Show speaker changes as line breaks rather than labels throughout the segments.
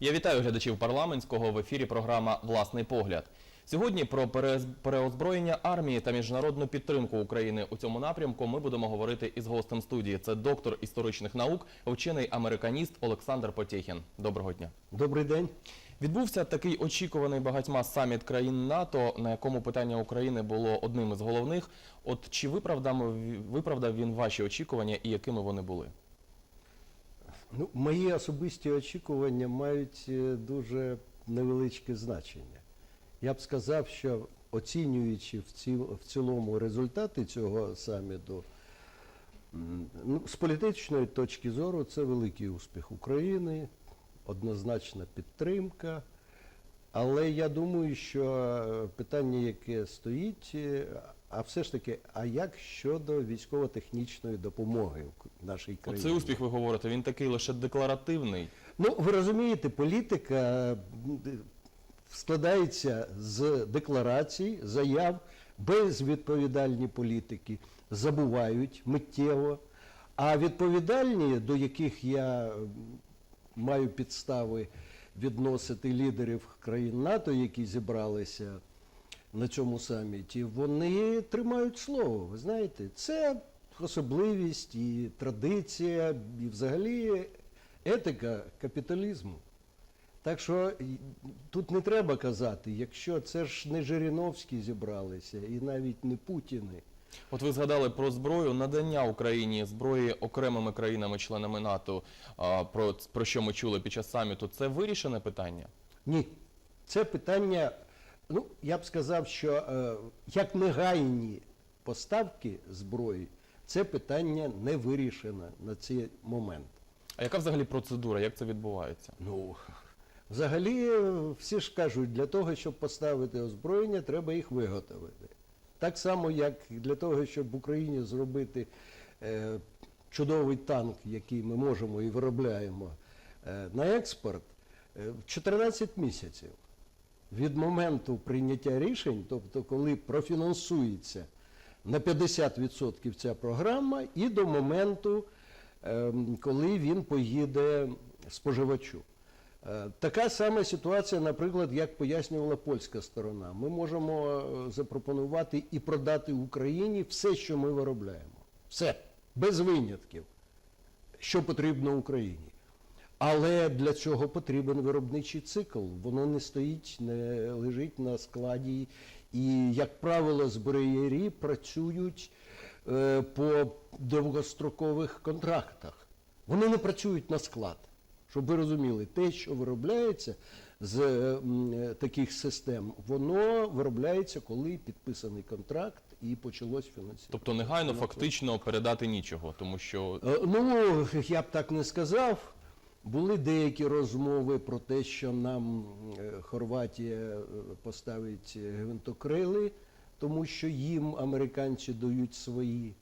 Я вітаю глядачів парламентського в ефірі програма Власний погляд. Сьогодні про переозброєння армії та міжнародну підтримку України у цьому напрямку ми будемо говорити із гостем студії. Це доктор історичних наук, вчений американіст Олександр Потєхін. Доброго дня.
Добрий день.
Відбувся такий очікуваний багатьма саміт країн НАТО, на якому питання України було одним із головних. От чи виправдав він ваші очікування і якими вони були?
Ну, мої особисті очікування мають е, дуже невеличке значення. Я б сказав, що оцінюючи в, ці, в цілому результати цього саміту, ну, з політичної точки зору це великий успіх України, однозначна підтримка. Але я думаю, що е, питання, яке стоїть, е, а все ж таки, а як щодо військово-технічної допомоги в нашій країні?
Оцей успіх ви говорите, він такий лише декларативний.
Ну, ви розумієте, політика складається з декларацій, заяв, безвідповідальні політики забувають миттєво, а відповідальні, до яких я маю підстави відносити лідерів країн НАТО, які зібралися на цьому саміті, вони тримають слово. Ви знаєте, це особливість і традиція, і взагалі етика капіталізму. Так що тут не треба казати, якщо це ж не Жириновські зібралися, і навіть не Путіни.
От ви згадали про зброю, надання Україні зброї окремими країнами-членами НАТО, про, про що ми чули під час саміту. Це вирішене питання?
Ні. Це питання, ну, я б сказав, що е, як негайні поставки зброї, це питання не вирішено на цей момент.
А яка взагалі процедура? Як це відбувається?
Ну, взагалі, всі ж кажуть, для того, щоб поставити озброєння, треба їх виготовити. Так само, як для того, щоб в Україні зробити е, чудовий танк, який ми можемо і виробляємо е, на експорт, е, 14 місяців від моменту прийняття рішень, тобто коли профінансується на 50% ця програма, і до моменту, ем, коли він поїде споживачу. Е, Така сама ситуація, наприклад, як пояснювала польська сторона. Ми можемо е, запропонувати і продати Україні все, що ми виробляємо. Все, без винятків, що потрібно Україні. Але для цього потрібен виробничий цикл. Воно не стоїть, не лежить на складі. І, як правило, зброярі працюють е, по довгострокових контрактах. Вони не працюють на склад. Щоб ви розуміли, те, що виробляється з е, е, таких систем, воно виробляється, коли підписаний контракт і почалось фінансування.
Тобто негайно фактично передати нічого, тому що
Ну, я б так не сказав. Були деякі розмови про те, що нам е, Хорватія е, поставить гвинтокрили, тому що їм американці дають свої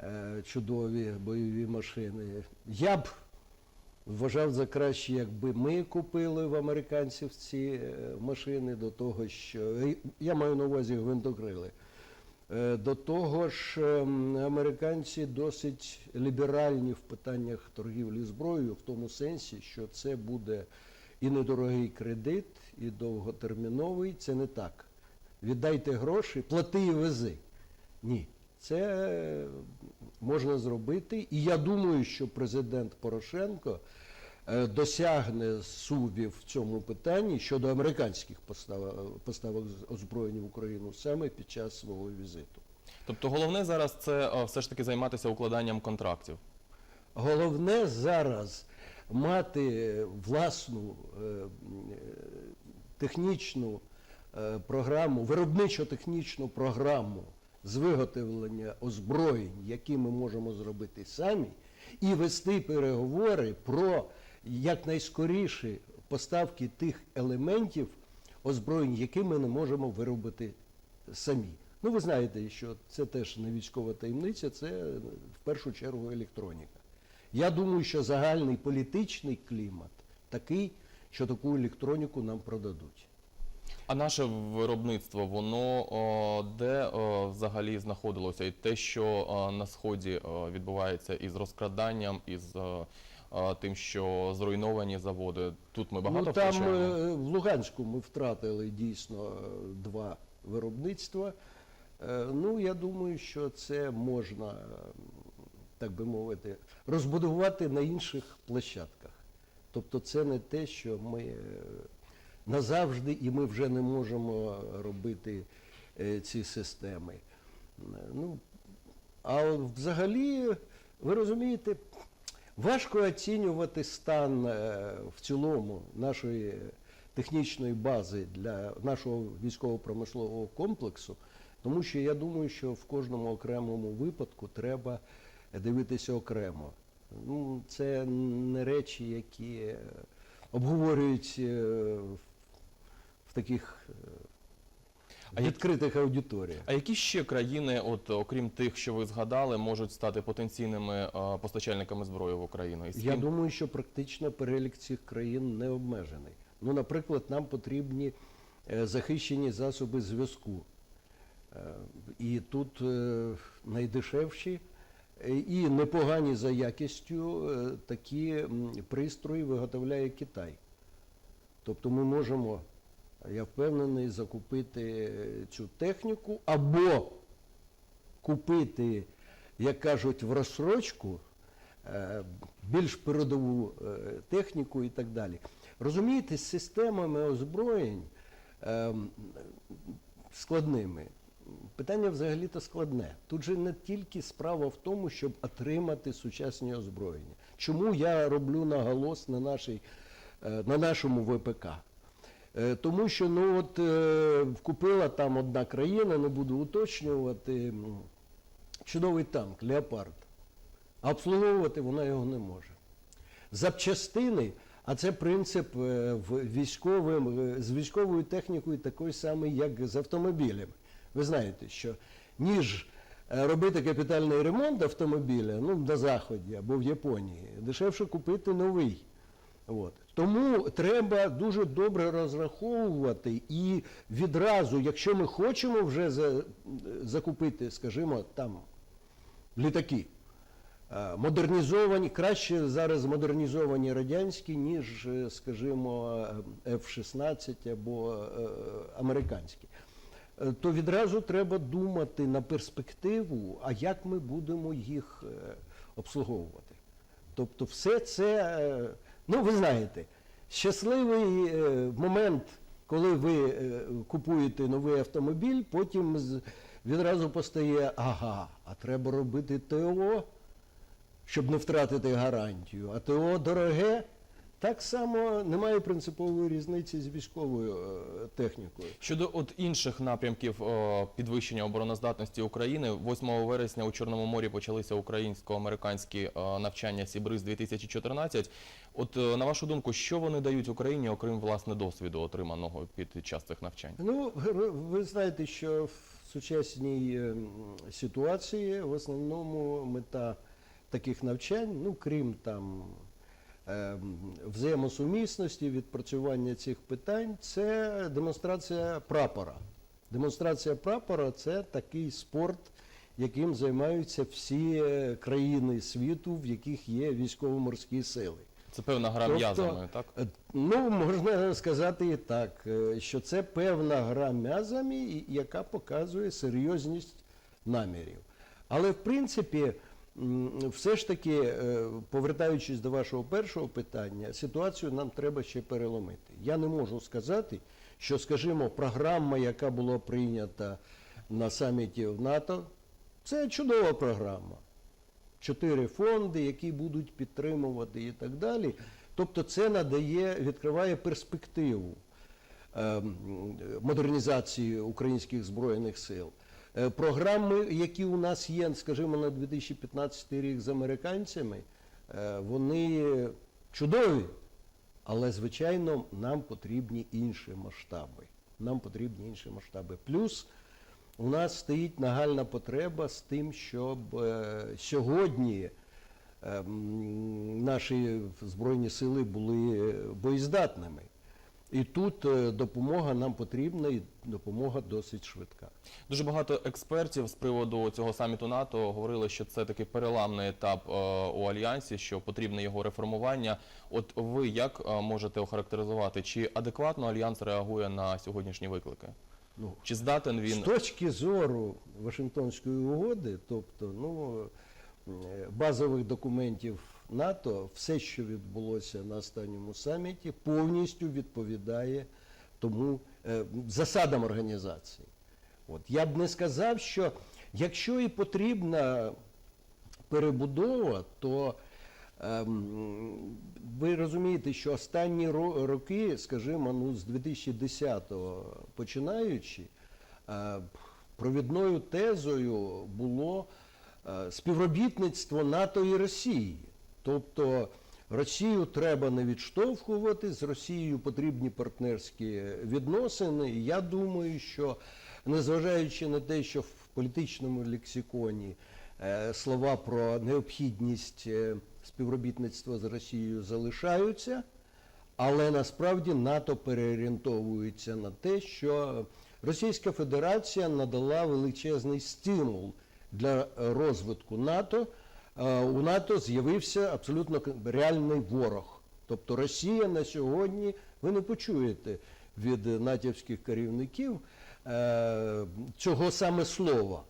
е, чудові бойові машини. Я б вважав за краще, якби ми купили в американців ці машини до того, що я маю на увазі гвинтокрили. Е, До того ж, ем, американці досить ліберальні в питаннях торгівлі зброєю, в тому сенсі, що це буде і недорогий кредит, і довготерміновий. Це не так. Віддайте гроші, плати і вези. Ні, це можна зробити. І я думаю, що президент Порошенко досягне сувів в цьому питанні щодо американських постав- поставок з- озброєння в Україну саме під час свого візиту.
тобто головне зараз це е, все ж таки займатися укладанням контрактів.
Головне зараз мати власну е, е, технічну е, програму, виробничо-технічну програму з виготовлення озброєнь, які ми можемо зробити самі, і вести переговори про якнайскоріші поставки тих елементів озброєнь, які ми не можемо виробити самі. Ну, ви знаєте, що це теж не військова таємниця, це в першу чергу електроніка. Я думаю, що загальний політичний клімат такий, що таку електроніку нам продадуть.
А наше виробництво, воно о, де о, взагалі знаходилося? І те, що о, на сході о, відбувається із розкраданням, із о, тим, що зруйновані заводи. Тут ми багато
ну, там
втрачаємо.
е, в Луганську ми втратили дійсно е, два виробництва. Е, Ну, я думаю, що це можна, е, так би мовити, розбудувати на інших площадках. Тобто це не те, що ми е, назавжди і ми вже не можемо робити е, ці системи. Е, Ну, а взагалі, ви розумієте, важко оцінювати стан е, в цілому нашої технічної бази для нашого військово-промислового комплексу, тому що я думаю, що в кожному окремому випадку треба дивитися окремо. Ну, це не речі, які обговорюють е, в- таких е, відкритих аудиторіях.
А які ще країни, от окрім тих, що ви згадали, можуть стати потенційними е, постачальниками зброї в Україну? І з
Я
ким?
думаю, що практично перелік цих країн не обмежений. Ну, наприклад, нам потрібні е, захищені засоби зв'язку. Е, І тут е, найдешевші е, і непогані за якістю е, такі м, пристрої виготовляє Китай. Тобто ми можемо, я впевнений, закупити е, цю техніку або купити, як кажуть, в розсрочку е, більш передову е, техніку і так далі. Розумієте, з системами озброєнь е, складними. Питання взагалі-то складне. Тут же не тільки справа в тому, щоб отримати сучасні озброєння. Чому я роблю наголос на, нашій, на нашому ВПК? Е, Тому що ну от е, купила там одна країна, не буду уточнювати, чудовий танк, леопард. А обслуговувати вона його не може. Запчастини, а це принцип е, в військовим, з військовою технікою такий самий, як з автомобілями. Ви знаєте, що ніж робити капітальний ремонт автомобіля ну, на Заході або в Японії, дешевше купити новий. От. Тому треба дуже добре розраховувати і відразу, якщо ми хочемо вже за, закупити, скажімо, там літаки, е, модернізовані, краще зараз модернізовані радянські, ніж, е, скажімо, е, F-16 або е, американські. То відразу треба думати на перспективу, а як ми будемо їх обслуговувати. Тобто все це, ну ви знаєте, щасливий е, момент, коли ви е, купуєте новий автомобіль, потім відразу постає, ага, а треба робити ТО, щоб не втратити гарантію. А ТО дороге. Так само немає принципової різниці з військовою е, технікою.
Щодо от інших напрямків підвищення обороноздатності України, 8 вересня у Чорному морі почалися українсько-американські навчання Сібриз 2014. От е, на вашу думку, що вони дають Україні, окрім власне досвіду, отриманого під час цих навчань?
Ну, ви- знаєте, що в сучасній е, ситуації в основному мета таких навчань, ну крім там е, взаємосумісності, відпрацювання цих питань, це демонстрація прапора. Демонстрація прапора це такий спорт, яким займаються всі країни світу, в яких є військово-морські сили.
Це певна гра
Тобто,
м'язами, так?
Е, Ну, можна сказати і так, е, що це певна гра м'язами, яка показує серйозність намірів. Але в принципі, все ж таки, е, повертаючись до вашого першого питання, ситуацію нам треба ще переломити. Я не можу сказати, що, скажімо, програма, яка була прийнята на саміті в НАТО, це чудова програма чотири фонди, які будуть підтримувати і так далі. Тобто це надає, відкриває перспективу ем, модернізації українських збройних сил. Е, Програми, які у нас є, скажімо, на 2015 рік з американцями, е, вони чудові, але, звичайно, нам потрібні інші масштаби. Нам потрібні інші масштаби. Плюс у нас стоїть нагальна потреба з тим, щоб е, сьогодні е, наші Збройні сили були боєздатними. І тут е, допомога нам потрібна, і допомога досить швидка.
Дуже багато експертів з приводу цього саміту НАТО говорили, що це такий переламний етап у альянсі, що потрібне його реформування. От ви як можете охарактеризувати, чи адекватно альянс реагує на сьогоднішні виклики?
Ну,
Чи здатен він?
З точки зору Вашингтонської угоди, тобто ну, е, базових документів НАТО, все, що відбулося на останньому саміті, повністю відповідає тому е, засадам організації. От я б не сказав, що якщо і потрібна перебудова, то ви розумієте, що останні роки, скажімо, ну, з 2010-го починаючи, е, провідною тезою було е, співробітництво НАТО і Росії. Тобто Росію треба не відштовхувати, з Росією потрібні партнерські відносини. Я думаю, що незважаючи на те, що в політичному лексиконі е, слова про необхідність співробітництва з Росією залишаються, але насправді НАТО переорієнтовується на те, що Російська Федерація надала величезний стимул для розвитку НАТО. Е, У НАТО з'явився абсолютно реальний ворог. Тобто Росія на сьогодні, ви не почуєте від натівських керівників е, цього саме слова.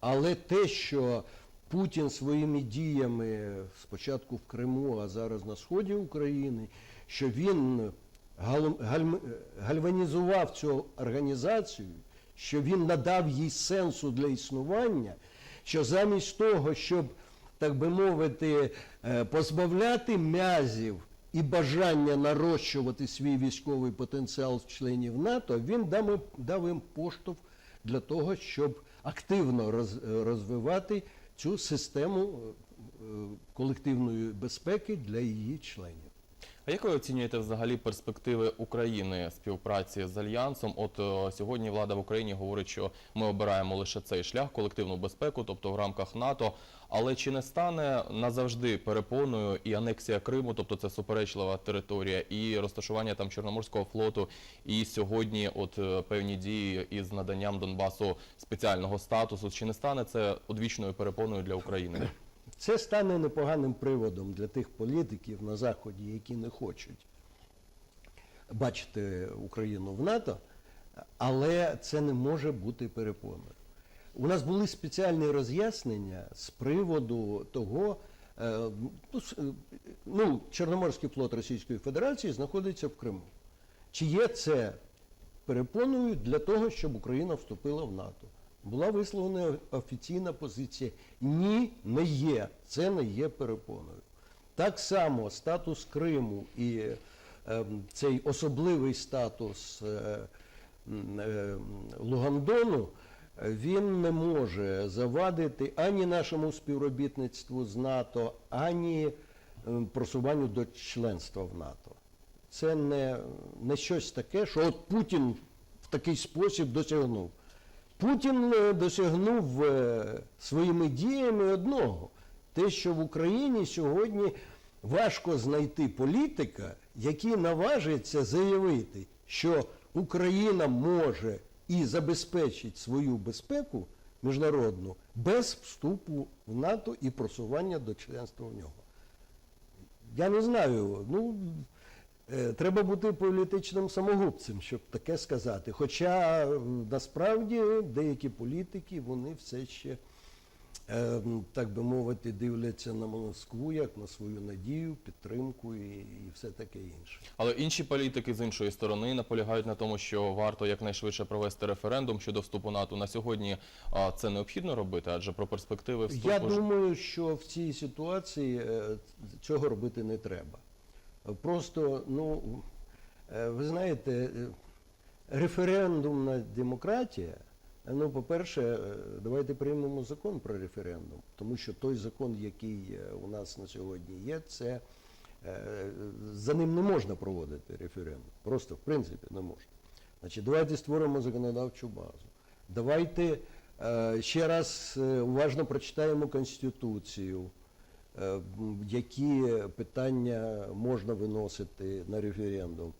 Але те, що Путін своїми діями спочатку в Криму, а зараз на сході України, що він гальванізував цю організацію, що він надав їй сенсу для існування, що замість того, щоб, так би мовити, е, позбавляти м'язів і бажання нарощувати свій військовий потенціал членів НАТО, він дав, їм- поштовх для того, щоб активно розвивати цю систему е, колективної безпеки для її членів.
А як ви оцінюєте взагалі перспективи України співпраці з альянсом? От о, сьогодні влада в Україні говорить, що ми обираємо лише цей шлях колективну безпеку, тобто в рамках НАТО. Але чи не стане назавжди перепоною і анексія Криму, тобто це суперечлива територія, і розташування там Чорноморського флоту, і сьогодні, от е, певні дії із наданням Донбасу спеціального статусу, чи не стане це одвічною перепоною для України?
Це стане непоганим приводом для тих політиків на Заході, які не хочуть бачити Україну в НАТО, але це не може бути перепоною. У нас були спеціальні роз'яснення з приводу того, е, ну, е, ну, Чорноморський флот Російської Федерації знаходиться в Криму. Чи є це перепоною для того, щоб Україна вступила в НАТО? Була висловлена офіційна позиція. Ні, не є. Це не є перепоною. Так само статус Криму і е, цей особливий статус е, е, Лугандону, він не може завадити ані нашому співробітництву з НАТО, ані е, просуванню до членства в НАТО. Це не, не щось таке, що от Путін в такий спосіб досягнув. Путін е, досягнув е, своїми діями одного. Те, що в Україні сьогодні важко знайти політика, який наважиться заявити, що Україна може і забезпечить свою безпеку міжнародну без вступу в НАТО і просування до членства в нього. Я не знаю, ну е, треба бути політичним самогубцем, щоб таке сказати. Хоча насправді деякі політики вони все ще, так би мовити, дивляться на Москву як на свою надію, підтримку і, і все таке інше.
Але інші політики з іншої сторони наполягають на тому, що варто якнайшвидше провести референдум щодо вступу НАТО. На сьогодні це необхідно робити, адже про перспективи вступу
Я думаю, що в цій ситуації е, цього робити не треба. Просто, ну, е, ви знаєте, е, референдумна демократія, ну, по-перше, е, давайте приймемо закон про референдум, тому що той закон, який е, у нас на сьогодні є, це е, за ним не можна проводити референдум. Просто в принципі не можна. Значить, давайте створимо законодавчу базу. Давайте ще раз уважно прочитаємо Конституцію, які питання можна виносити на референдум.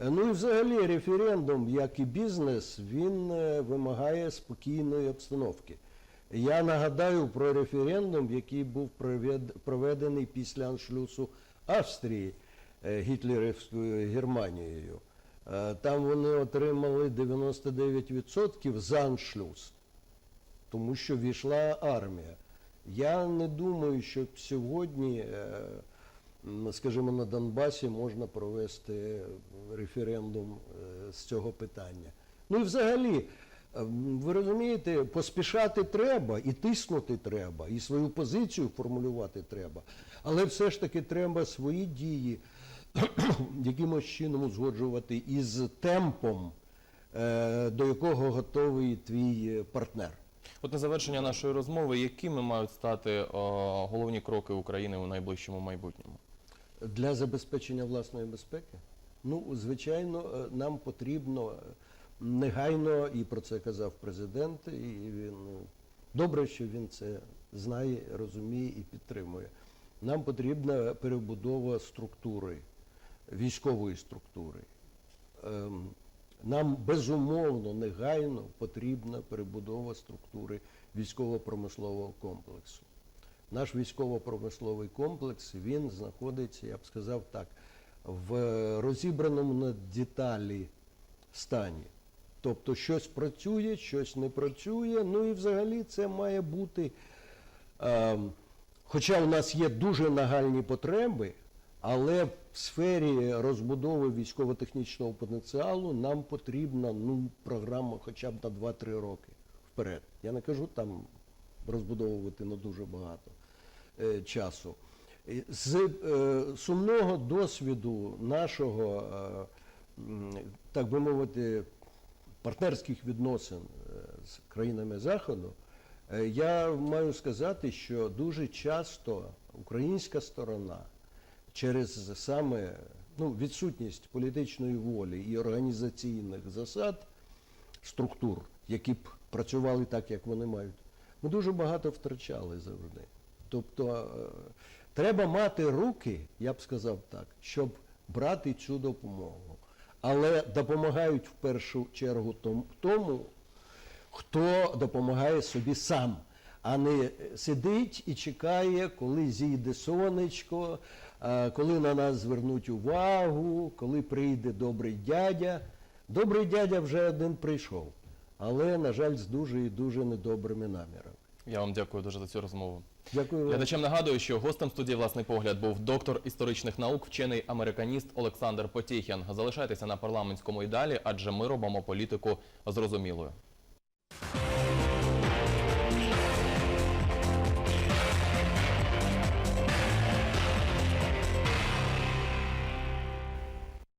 Е, Ну і взагалі референдум, як і бізнес, він е, вимагає спокійної обстановки. Я нагадаю про референдум, який був проведений після аншлюсу Австрії е, гітлерівською Германією. Там вони отримали 99% за аншлюс, тому що війшла армія. Я не думаю, що сьогодні, скажімо, на Донбасі можна провести референдум е, з цього питання. Ну і взагалі, е, ви розумієте, поспішати треба, і тиснути треба, і свою позицію формулювати треба. Але все ж таки треба свої дії якимось чином узгоджувати із темпом, е, до якого готовий твій партнер.
От на завершення нашої розмови, якими мають стати е, головні кроки України у найближчому майбутньому?
Для забезпечення власної безпеки? Ну, звичайно, е, нам потрібно е, негайно, і про це казав президент, і він е, добре, що він це знає, розуміє і підтримує. Нам потрібна перебудова структури, військової структури. Ем, Нам безумовно негайно потрібна перебудова структури військово-промислового комплексу. Наш військово-промисловий комплекс він знаходиться, я б сказав так, в розібраному на деталі стані. Тобто щось працює, щось не працює. Ну і взагалі це має бути. Е, хоча у нас є дуже нагальні потреби, але в сфері розбудови військово-технічного потенціалу нам потрібна ну, програма хоча б на 2-3 роки вперед. Я не кажу там розбудовувати на дуже багато е, часу. З е, сумного досвіду нашого, е, так би мовити, партнерських відносин з країнами Заходу, я маю сказати, що дуже часто українська сторона через саме ну, відсутність політичної волі і організаційних засад, структур, які б працювали так, як вони мають, ми дуже багато втрачали завжди. Тобто е, треба мати руки, я б сказав так, щоб брати цю допомогу. Але допомагають в першу чергу тому, хто допомагає собі сам, а не сидить і чекає, коли зійде сонечко, е, коли на нас звернуть увагу, коли прийде добрий дядя. Добрий дядя вже один прийшов, але, на жаль, з дуже і дуже недобрими намірами.
Я вам дякую дуже за цю розмову.
Дякую я
Глядачам нагадую, що гостем студії власний погляд був доктор історичних наук, вчений американіст Олександр Потіхін. Залишайтеся на парламентському і далі, адже ми робимо політику зрозумілою.